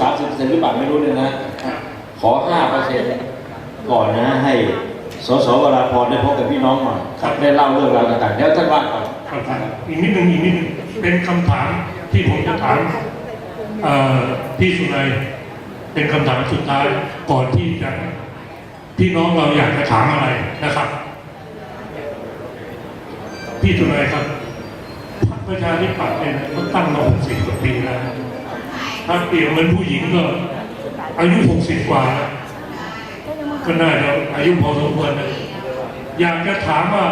สามสิบเปอร์เซ็นต์หรือเปล่าไม่รู้เนี่ยนะ ขอห้าเปอร์เซ็นต์ก่อนนะให้สสวราพรได้พบกับพี่น้องหน่อยได้เล่าเรื่องราวต่างๆแล้วท่านว่าก่อนครับอีกนิดหนึ่งอีกนิดหนึ่งเป็นคำถามที่ผมจะถามพี่สุนัยเป็นคำถามสุดท้ายก่อนที่จะพี่น้องเราอยากจะถามอะไรนะครับ พี่สุนัยครับพรรคประชาธิปัตย์เนี่ยเขาตั้งมาหกสิบกว่าปีแล้ว ถ้าเปรียบเหมือนผู้หญิงก็อายุหกสิบกว่า ก็น่าจะอายุพอสมควรเลยอยากจะถามว่า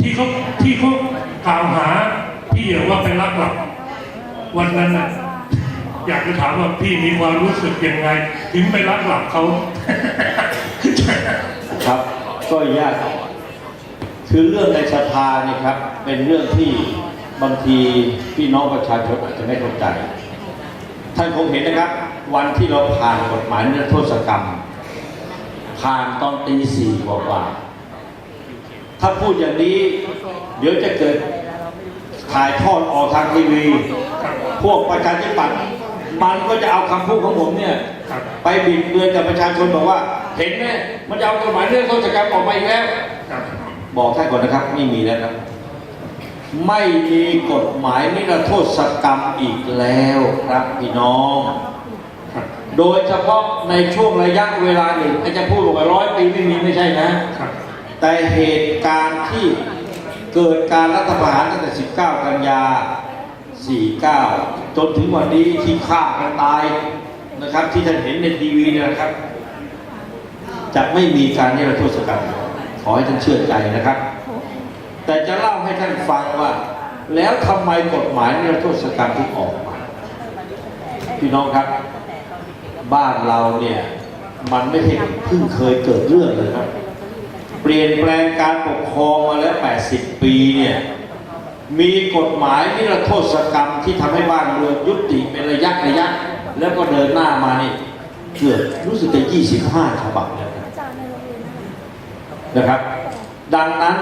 ที่เขาที่เขากล่าวหาพี่ว่าเป็นรักหลับวันนั้นน่ะอยากจะถามว่าพี่มีความรู้สึกยังไง ถึงไปรักหลับเขาครับก็ยากคือเรื่องในสภาเนี่ยครับ เป็นเรื่องที่บางทีพี่น้องประชาชนอาจจะไม่เข้าใจ ท่านคงเห็นนะครับ วันที่เราผ่านกฎหมายนิรโทษกรรม ผ่านตอนตีสี่กว่าๆถ้าพูดอย่างนี้ เดี๋ยวจะเกิดถ่ายทอดออกทางทีวี พวกประชาธิปัตย์มันก็จะเอาคำพูดของผมเนี่ย ไปบิดเบือนกับประชาชนบอกว่า เห็นไหมมันจะเอากฎหมายเรื่องโทษกรรมออกมาอีกแล้ว บอกท่านก่อนนะครับ ไม่มีแล้วครับ ไม่มีกฎหมายนิรโทษกรรมอีกแล้วครับพี่น้องครับโดยเฉพาะในช่วงระยะเวลาหนึ่งไอ้จะพูดว่าร้อยปีไม่มีไม่ใช่นะครับแต่เหตุการณ์ที่เกิดการรัฐประหารตั้งแต่ 19 กันยา 49 จนถึงวันนี้ที่ฆ่ากันตายนะครับ ที่ท่านเห็นในทีวีเนี่ยนะครับ จะไม่มีการนิรโทษกรรมขอให้ท่านเชื่อใจนะครับ แต่จะเล่าให้ท่านฟังว่า แล้วทำไมกฎหมายนิรโทษกรรมถึงออกมา พี่น้องครับ บ้านเราเนี่ย มันไม่ใช่เพิ่งเคยเกิดเรื่องเลยครับ เปลี่ยนแปลงการปกครองมาแล้ว 80 ปีเนี่ยมีกฎหมายนิรโทษกรรมที่ทำให้บ้านเมืองยุติเป็นระยะระยะ แล้วก็เดินหน้ามานี่เกือบรู้สึกจะ25ฉบับแล้วนะครับ ดังนั้น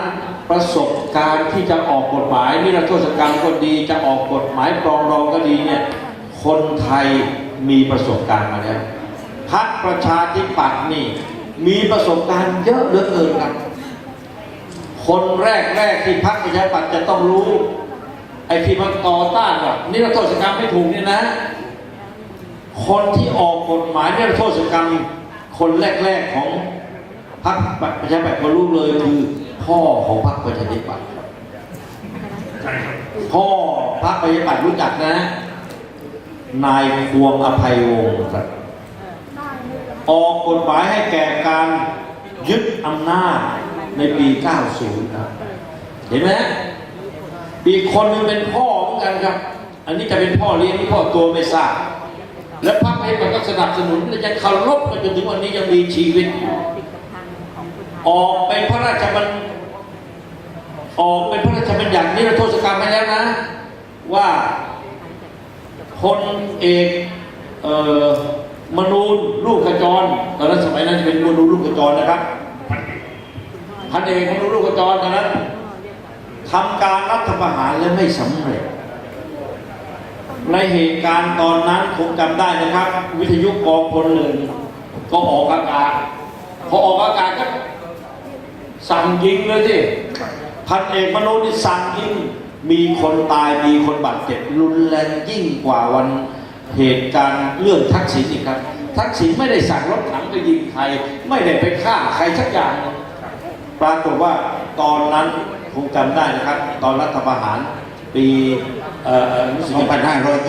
ประสบการณ์ที่จะออกกฎหมายนิรโทษกรรมก็ดี จะออกกฎหมายปรองดองก็ดีเนี่ยคนไทยมีประสบการณ์มาแล้วพรรคประชาธิปัตย์นี่มีประสบการณ์เยอะเหลือเกินครับ คนแรกแรกที่พรรคประชาธิปัตย์จะต้องรู้ไอ้ที่มันต่อต้านว่านิรโทษกรรมไม่ถูกเนี่ยนะ คนที่ออกกฎหมายนิรโทษกรรมคนแรก ๆของ พรรคประชาธิปัตย์ก็รู้เลยคือพ่อของพรรคประชาธิปัตย์ใช่ครับพ่อพรรคประชาธิปัตย์รู้จักนะ นายควงอภัยวงศ์ครับออกกฎหมายให้แก่การยึดอำนาจในปี 90 ครับ เห็นไหมอีกคนหนึงเป็นพ่อเหมือนกันครับ อันนี้จะเป็นพ่อเลี้ยงที่พ่อตัวไม่ทราบและพรรคประชาธิปัตย์ก็สนับสนุนและยังเคารพมาจนถึงวันนี้ยังมีชีวิตอยู่ ออกเป็นพระราชบัญออกเป็นพระราชบัญญัตินิรโทษกรรมไปแล้วนะ ว่าพลเอกเอ่อมนูนลูกขจรตอนนั้นสมัยนั้นจะเป็นมนูนลูกขจรนะครับพันเอกมนูนลูกขจรตอนนั้นทำการรัฐประหารและไม่สำเร็จในเหตุการณ์ตอนนั้นคงจำได้นะครับ วิทยุกองพลหนึ่งก็ออกอากาศพอออกอากาศก็ สั่งยิงเลยสิพันเอกมนูนนี่สั่งยิงมีคนตายมีคนบาดเจ็บรุนแรงยิ่งกว่าวันเหตุการณ์เรื่องทักษิณอีกครับ ทักษิณไม่ได้สั่งรถถังไปยิงใคร ไม่ได้ไปฆ่าใครสักอย่างหนึ่งปรากฏว่าตอนนั้นคงจำได้นะครับ ตอนรัฐประหารปีเอ่อรู้สึกจะ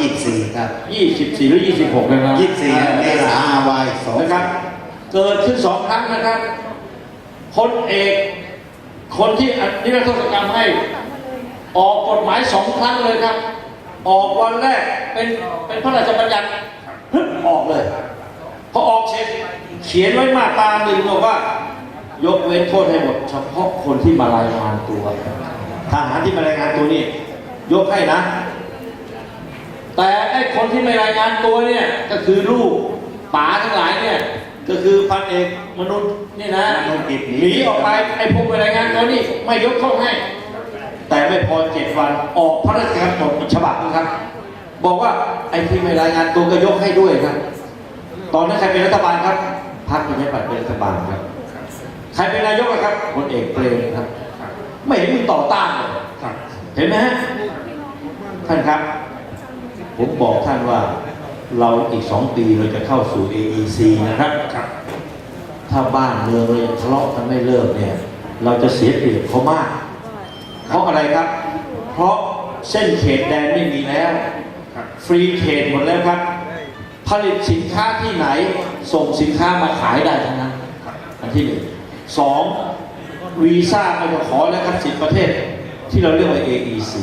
2524 ครับยี่สิบสี่หรือยี่สิบหกนะครับ 24เมษายนวายสองนะครับ เกิดขึ้นสองครั้งนะครับ พลเอก คนที่นิรโทษกรรมให้ ออกกฎหมายสองครั้งเลยครับ ออกวันแรกเป็นเป็นพระราชบัญญัติฮึออกเลยพอออกเสร็จเขียนไว้มาตราหนึ่งบอกว่า ยกเว้นโทษให้หมดเฉพาะคนที่มารายงานตัวทหารที่มารายงานตัวนี่ยกให้นะ แต่ไอ้คนที่ไม่รายงานตัวเนี่ยก็คือลูกป๋าทั้งหลายเนี่ย ก็คือพันเอกมนุษย์นี่นะมนุษย์กิจหนี หนีออกไปไอ้พวกไม่รายงานตัวนี่ไม่ยกโทษให้ แต่ไม่พอเจ็ดวันออกพระราชกำหนดอีกฉบับนึงครับ บอกว่าไอ้ที่ไม่รายงานตัวก็ยกให้ด้วยครับ ตอนนั้นใครเป็นรัฐบาลครับพรรคประชาธิปัตย์เป็นรัฐบาลครับ ใครเป็นนายกอะครับพลเอกเปรมครับ ไม่เห็นมึงต่อต้านเลยครับเห็นไหมฮะท่านครับ ผมบอกท่านว่า เราอีกสองปีเราจะเข้าสู่ AEC นะครับครับ ถ้าบ้านเมืองเรายังทะเลาะกันไม่เลิกเนี่ย เราจะเสียเปรียบเขามาก เพราะอะไรครับ เพราะเส้นเขตแดนไม่มีแล้วครับฟรีเขตหมดแล้วครับ ผลิตสินค้าที่ไหนส่งสินค้ามาขายได้ทั้งนั้น อันที่หนึ่งสองวีซ่าไม่ต้องขอแล้วครับสิบประเทศ ที่เราเรียกว่า AEC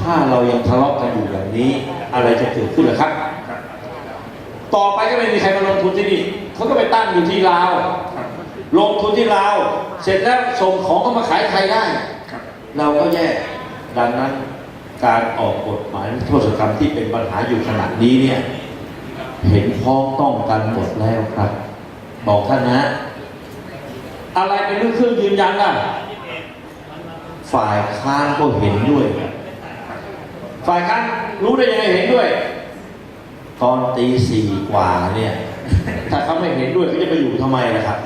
ถ้าเรายังทะเลาะกันอยู่แบบนี้ อะไรจะเกิดขึ้นล่ะครับ ต่อไปก็ไม่มีใครมาลงทุนที่นี่เขาก็ไปตั้งอยู่ที่ลาว ลงทุนที่ลาว เสร็จแล้วส่งของเข้ามาขายไทยได้ เราก็แย่ดังนั้นการออกกฎหมายโทษกรรมที่เป็นปัญหาอยู่ขนาดนี้เนี่ย เห็นพ้องต้องกันหมดแล้วครับ บอกท่านนะ อะไรเป็นเรื่องเครื่องยืนยันล่ะ ฝ่ายค้านก็เห็นด้วย ฝ่ายค้านรู้ได้ยังไงเห็นด้วย ตอนตีสี่กว่าเนี่ย ถ้าเขาไม่เห็นด้วยเขาจะไปอยู่ทำไมล่ะครับ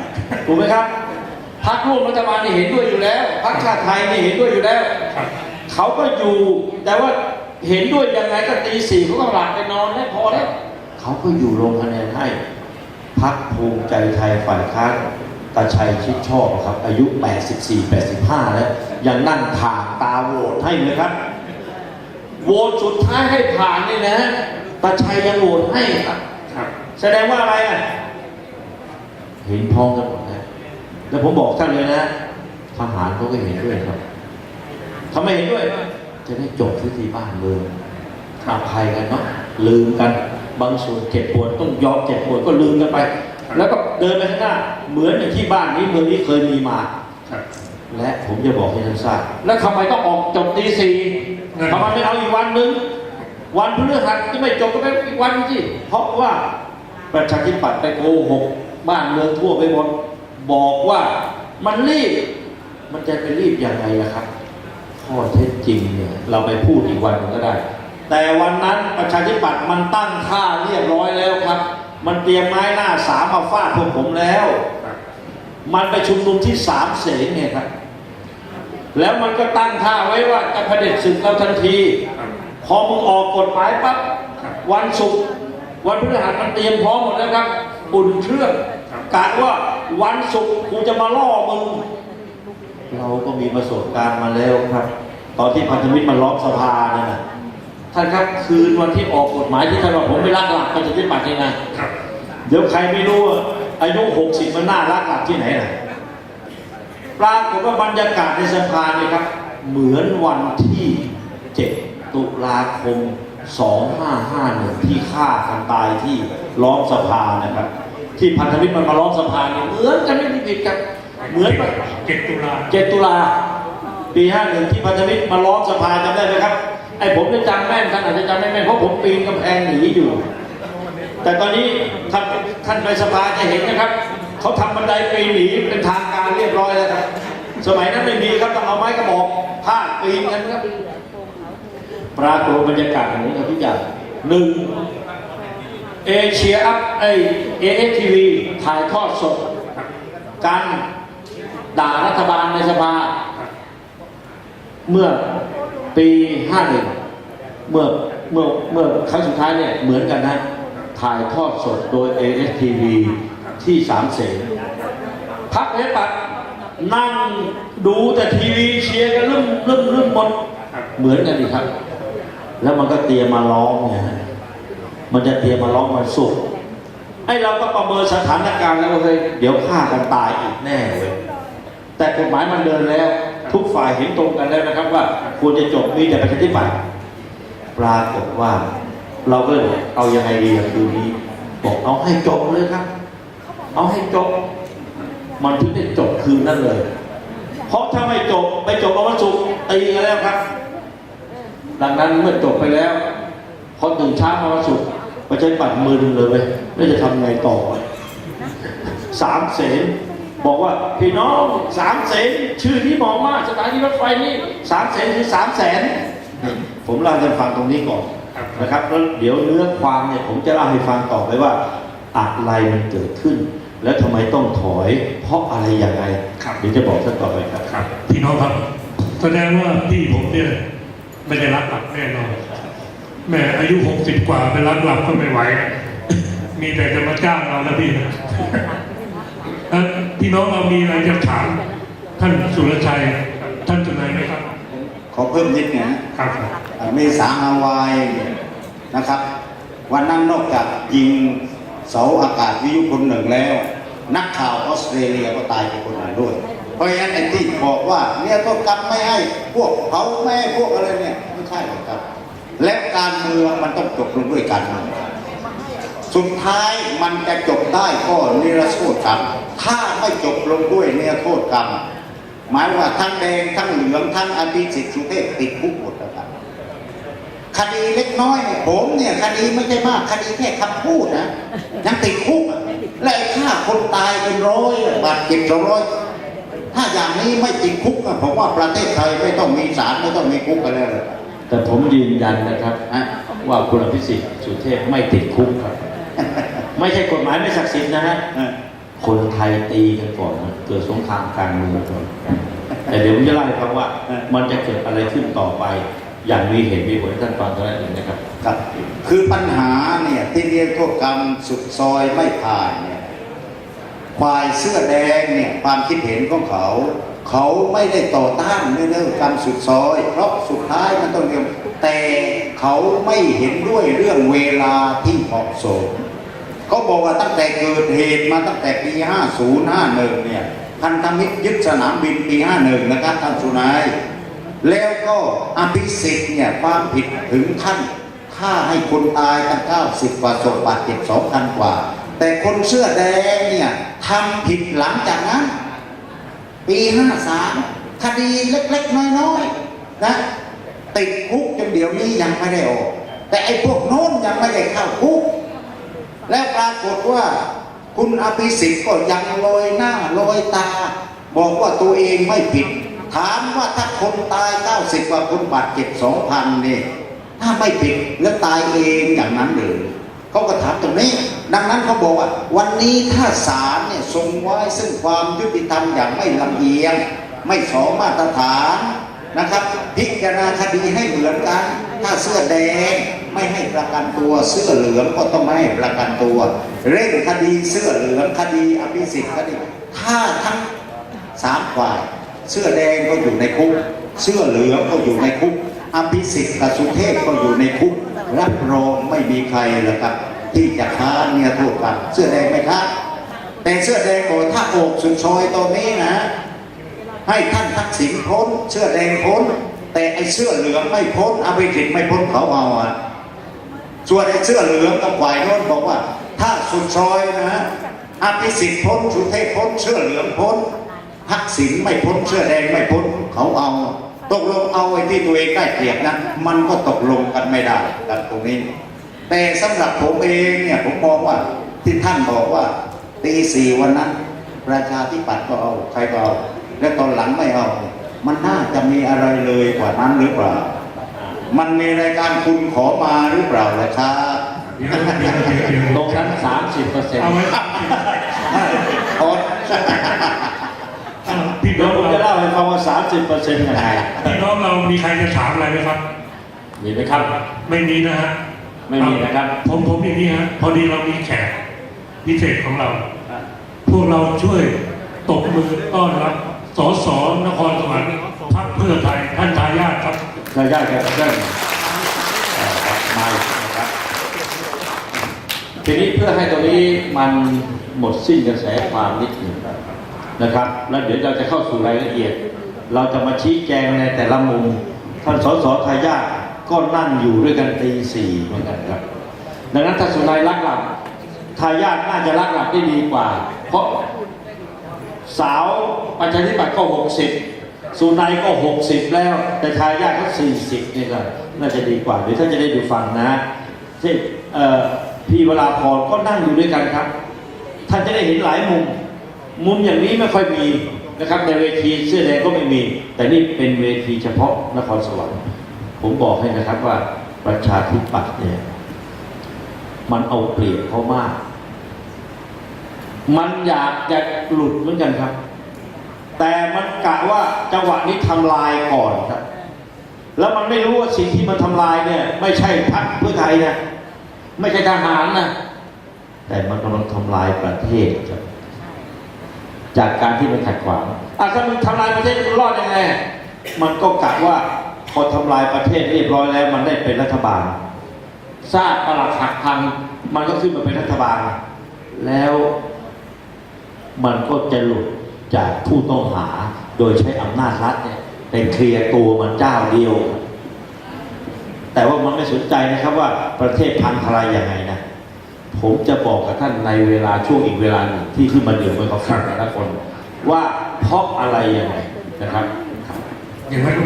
ถูกไหมครับพรรคร่วมรัฐบาลนี่เห็นด้วยอยู่แล้วพรรคชาติไทยนี่เห็นด้วยอยู่แล้วครับเขาก็อยู่แต่ว่าเห็นด้วยยังไงก็ตีสี่เขาก็หลับไปนอนได้พอแล้วเขาก็อยู่ลงคะแนนให้พักภูมิใจไทยฝ่ายค้าน ตาชัยชิดชอบครับ อายุ 84 85 แล้ว ยังนั่งถ่างตาโหวตให้เลยครับ โหวตสุดท้ายให้ผ่านนี่นะตาชัยยังโหวตให้ครับครับ แสดงว่าอะไรอะ เห็นพ้องกันหมดนะแล้วผมบอกท่านเลยนะ ทหารเขาก็เห็นด้วยครับทำไมเห็นด้วย จะได้จบที่ที่บ้านเมืองอภัยกันเนาะลืมกัน บางส่วนเจ็บปวดต้องยอมเจ็บปวดก็ลืมกันไป แล้วก็เดินไปข้างหน้า เหมือนอย่างที่บ้านนี้เมืองนี้เคยมีมาครับและผมจะบอกให้ท่านทราบแล้วทำไมต้องออกจบตีสี่ทำไมไม่เอาอีกวันหนึ่งวันพฤหัสที่ไม่จบก็ไปอีกวันสิเพราะว่าประชาธิปัตย์ไปโกหกบ้านเมืองทั่วไปหมดบอกว่ามันรีบ มันจะไปรีบยังไงล่ะครับข้อเท็จจริงเนี่ยเราไปพูดอีกวันหนึ่งก็ได้ แต่วันนั้นประชาธิปัตย์มันตั้งท่าเรียบร้อยแล้วครับ มันเตรียมไม้หน้าสามมาฟาดพวกผมแล้วครับมันไปชุมนุมที่สามเสนเนี่ยครับ แล้วมันก็ตั้งท่าไว้ว่าจะเผด็จศึกเราทันทีครับพอมึงออกกฎหมายปั๊บวันศุกร์วันพฤหัสมันเตรียมพร้อมหมดแล้วครับอุ่นเครื่องกะว่าวันศุกร์กูจะมาล่อมึง เราก็มีประสบการณ์มาแล้วครับ ตอนที่พันธมิตรมันล้อมสภาเนี่ยนะ ท่านครับคืนวันที่ออกกฎหมายที่ท่านว่าผมไม่รักหลักประชาธิปัตย์นี่นะครับ เดี๋ยวใครไม่รู้ว่าอายุหกสิบมันน่ารักหลักที่ไหนล่ะปรากฏว่าบรรยากาศในสภาเนี่ยครับ เหมือนวันที่เจ็ดตุลาคมสองห้าห้าหนึ่งที่ฆ่ากันตายที่ล้อมสภานะครับ ที่พันธมิตรมันมาล้อมสภาเนี่ยเหมือนกันไม่มีผิดกันเหมือนกันเจ็ดตุลาเจ็ดตุลาปีห้าหนึ่งที่พันธมิตรมาล้อมสภาจำได้ไหมครับไอ้ผมจะจำแม่นท่านอาจจะจำไม่แม่นเพราะผมปีนกำแพงหนีอยู่ แต่ตอนนี้ท่านท่านไปสภาจะเห็นนะครับเขาทำบันไดปีนหนีเป็นทางการเรียบร้อยแล้วครับ สมัยนั้นไม่มีครับต้องเอาไม้กระบอกพาดปีนกันครับปรากฏบรรยากาศอย่างนี้ครับทุกอย่างหนึ่งเอเชียอัพไอเอเอทีวีถ่ายทอดสดการด่ารัฐบาลในสภา เมื่อ ปี51เมื่อเมื่อเมื่อครั้งสุดท้ายเนี่ยเหมือนกันนะ ถ่ายทอดสดโดย ASTV ที่สามเสนพักเอปัดนั่งดูแต่ทีวีเชียร์กันลืมลืมลืมหมดเหมือนกันอีครับ แล้วมันก็เตรียมมาร้องไงฮะมันจะเตรียมมาร้องวันศุกร์ไอ้เราก็ประเมินสถานการณ์แล้วเฮ้ยเดี๋ยวฆ่ากันตายอีกแน่เว้ยแต่กฎหมายมันเดินแล้ว ทุกฝ่ายเห็นตรงกันแล้วนะครับว่าควรจะจบมีแต่ประชาธิปัตย์ปรากฏว่า เราก็เลยเอายังไงดีกับคืนนี้บอกเอาให้จบเลยครับ เอาให้จบ มันถึงได้จบคืนนั้นเลย เพราะถ้าไม่จบไม่จบเอาวันศุกร์ตีกันแล้วครับ ดังนั้นเมื่อจบไปแล้วพอตื่นเช้ามาวันศุกร์ประชาธิปัตย์มือเลยไม่จะทำไงต่อสามเสน บอกว่าพี่น้องสามเสนชื่อนี้เหมาะมากสถานีรถไฟนี่สามเสนคือสามแสนผมเล่าให้ฟังตรงนี้ก่อนนะครับแล้วเดี๋ยวเนื้อความเนี่ยผมจะเล่าให้ฟังต่อไปว่าอะไรมันเกิดขึ้น แล้วทำไมต้องถอย เพราะอะไรยังไงครับเดี๋ยวจะบอกท่านต่อไปครับครับ พี่น้องครับแสดงว่าพี่ผมเนี่ยไม่ได้รักหลับแน่นอนแม่อายุหกสิบกว่าไปรักหลับก็ไม่ไหว มีแต่จะมาจ้างเราแล้วพี่นะเอ่อ พี่น้องเรามีอะไรจะถามท่านสุรชัย ท่านสุนัยไหมครับ ขอเพิ่มนิดหนึงนะครับครับอ่าเมษาฮาวายเนี่ยนะครับ วันนั้นนอกจากยิงเสาอากาศวิทยุคนหนึ่งแล้ว นักข่าวออสเตรเลียก็ตายไปคนหนึ่งด้วย เพราะฉะนั้นไอ้ที่บอกว่าเนี่ยต้องกำไม่ให้พวกเผาแม่ให้พวกอะไรเนี่ยไม่ใช่หรอกครับ และการเมืองมันต้องจบลงด้วยการเมือง สุดท้ายมันจะจบได้ก็นิรโทษกรรม ถ้าไม่จบลงด้วยนิรโทษกรรม หมายว่าทั้งแดงทั้งเหลืองทั้งอภิสิทธิ์สุเทพติดคุกหมดนะครับคดีเล็กน้อยเนี่ยผมเนี่ยคดีไม่ใช่มาก คดีแค่คำพูดนะยังติดคุกอะและไอ้ฆ่าคนตายเป็นร้อยอะบาดเจ็บสองร้อยถ้าอย่างนี้ไม่ติดคุกอะผมว่าประเทศไทยไม่ต้องมีศาลไม่ต้องมีคุกอะไรเลยแต่ผมยืนยันนะครับฮะว่าคุณอภิสิทธิ์สุเทพไม่ติดคุกครับ ไม่ใช่กฎหมายไม่ศักดิ์สิทธิ์นะฮะเออคนไทยตีกันก่อนนะเกิดสงครามกลางเมืองก่อนแต่เดี๋ยวผมจะเล่าให้ฟังว่ามันจะเกิดอะไรขึ้นต่อไป อย่างมีเหตุมีผลให้ท่านฟังเท่านั้นเองนะครับครับ คือปัญหาเนี่ยที่เรียกโทษกรรมสุดซอยไม่ผ่านเนี่ยฝ่ายเสื้อแดงเนี่ยความคิดเห็นของเขา เขาไม่ได้ต่อต้านเรื่องกรรมสุดซอย เพราะสุดท้ายมันต้องเรียนแต่เขาไม่เห็นด้วยเรื่องเวลาที่เหมาะสม เขาบอกว่าตั้งแต่เกิดเหตุมาตั้งแต่ปี 50 51 เนี่ยพันธมิตรยึดสนามบินปี 51 นะครับท่านสุนาย แล้วก็อภิสิทธิ์เนี่ยความผิดถึงขั้นฆ่าให้คนตายตั้ง90กว่าศพบาดเจ็บ2,000 กว่า แต่คนเสื้อแดงเนี่ยทำผิดหลังจากนั้น ปี 53 คดีเล็ก ๆ น้อยๆนะติดคุกจนเดี๋ยวนี้ยังไม่ได้ออก แต่ไอ้พวกโน้นยังไม่ได้เข้าคุก แล้วปรากฏว่าคุณอภิสิทธิ์ก็ยังลอยหน้าลอยตา บอกว่าตัวเองไม่ผิด ถามว่าถ้าคนตาย90กว่าคนบาดเจ็บ2,000นี่ถ้าไม่ผิดแล้วตายเองอย่างนั้นเลยเขาก็ถามตรงนี้ ดังนั้นเขาบอกว่า วันนี้ถ้าศาลเนี่ยทรงไว้ซึ่งความยุติธรรมอย่างไม่ลำเอียง ไม่สองมาตรฐาน นะครับ พิจารณาคดีให้เหมือนกัน ถ้าเสื้อแดงไม่ให้ประกันตัวเสื้อเหลืองก็ต้องไม่ให้ประกันตัว เร่งคดีเสื้อเหลืองคดีอภิสิทธิ์คดีถ้าทั้งสามฝ่าย เสื้อแดงก็อยู่ในคุก เสื้อเหลืองก็อยู่ในคุกอภิสิทธิ์กับสุเทพก็อยู่ในคุก รับรองไม่มีใครเลยครับ ที่จะค้านเนี่ยโทษกันเสื้อแดงไม่ค้านแต่เสื้อแดงบอกถ้าโอกสุดซอยตอนนี้นะ ให้ท่านทักษิณพ้น เสื้อแดงพ้น แต่ไอ้เสื้อเหลืองไม่พ้นอภิสิทธิ์ไม่พ้นเขาเอาอะส่วนไอ้เสื้อเหลืองกับฝ่ายโน้นบอกว่า ถ้าสุดซอยนะอภิสิทธิ์พ้นสุเทพพ้นเสื้อเหลืองพ้นทักษิณไม่พ้นเสื้อแดงไม่พ้นเขาเอา ตกลงเอาไอ้ที่ตัวเองได้เปรียบนะมันก็ตกลงกันไม่ได้กันตรงนี้ แต่สำหรับผมเองเนี่ยผมมองว่าที่ท่านบอกว่าตีสี่วันนั้นประชาธิปัตย์ก็เอาใครก็เอา และตอนหลังไม่เอา มันน่าจะมีอะไรเลยกว่านั้นหรือเปล่า มันมีรายการคุณขอมาหรือเปล่าล่ะครับเดี๋ยวเดี๋ยวเดี๋ยวเดี๋ยวตรงนั้น30เปอร์เซ็นต์เอาไว้โอ๊ตพี่เดี๋น้ยอวงผมจะเราเล่าให้ฟังว่า30เปอร์เซ็นต์ยังไงพี่น้องเรามีใครจะถามอะไรไหมครับ มีไหมครับ ไม่มีนะฮะไม่มีนะครับ ผมผมอย่างนี้ฮะพอดีเรามีแขกพิเศษของเรา พวกเราช่วยตบมือต้อนรับ สสนครสวรรค์พรรคเพื่อไทยท่านทายาทครับใช่ใช่ครับใช่ครับมาครับทีนี้เพื่อให้ตรงนี้มันหมดสิ้นกระแสความนิดหนึ่งนะครับ แล้วเดี๋ยวเราจะเข้าสู่รายละเอียด เราจะมาชี้แจงในแต่ละมุมท่านสสทายาทก็นั่งอยู่ด้วยกันตีสี่เหมือนกันครับ ดังนั้นถ้าสุนัยรักหลับทายาทน่าจะรักหลับได้ดีกว่า เพราะ สาวประชาธิปัตย์ก็หกสิบสุนัยก็หกสิบแล้ว แต่ทายาทเขาสี่สิบนี่ก็น่าจะดีกว่าเดี๋ยวท่านจะได้ดูฟังนะเช่พี่วราพรก็นั่งอยู่ด้วยกันครับ ท่านจะได้เห็นหลายมุม มุมอย่างนี้ไม่ค่อยมีนะครับในเวทีเสื้อแดงก็ไม่มี แต่นี่เป็นเวทีเฉพาะนครสวรรค์ผมบอกให้นะครับว่าประชาธิปัตย์เนี่ยมันเอาเปรียบเขามาก มันอยากจะหลุดเหมือนกันครับ แต่มันกะว่าจังหวะนี้ทำลายก่อนครับ แล้วมันไม่รู้ว่าสิ่งที่มันทำลายเนี่ย ไม่ใช่พรรคเพื่อไทยนะไม่ใช่ทหารนะแต่มันกำลังทำลายประเทศครับ จากการที่มันขัดขวางอะถ้ามันทำลายประเทศมันรอดยังไงมันก็กะว่าพอทำลายประเทศเรียบร้อยแล้ว มันได้เป็นรัฐบาลซากปลักหักพังมันก็ขึ้นมาเป็นรัฐบาลแล้ว มันก็จะหลุดจากผู้ต้องหา โดยใช้อำนาจรัฐเนี่ยเป็นเคลียร์ตัวมันเจ้าเดียว แต่ว่ามันไม่สนใจนะครับว่าประเทศพังทลายยังไงนะผมจะบอกกับท่านในเวลาช่วงอีกเวลาหนึ่งที่ขึ้นมาเดือดมันกับฟังแต่ละคน ว่าเพราะอะไรยังไงนะครับอย่างนั้น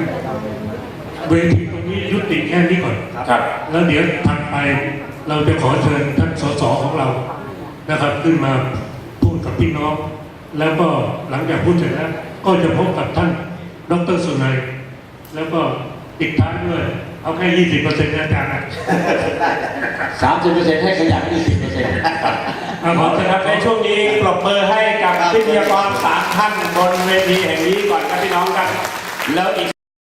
เวทีตรงนี้ยุติแค่นี้ก่อนครับ แล้วเดี๋ยวถัดไปเราจะขอเชิญท่านสสของเรานะครับขึ้นมาพูด กับพี่น้อง แล้วก็หลังจากพูดเสร็จแล้ว ก็จะพบกับท่านดรสุนัย แล้วก็ปิดท้ายด้วย เอาแค่ยี่สิบเปอร์เซ็นต์อาจารย์นะสามสิบเปอร์เซ็นต์ให้ขยะให้สิบเปอร์เซ็นต์เอาขขออนะนะคครัรับบในช่วงนี้ปรบมือให้กับวิทยากรสามท่านบนเวทีแห่งนี้ก่อนครับพี่น้องครับแล้วอีก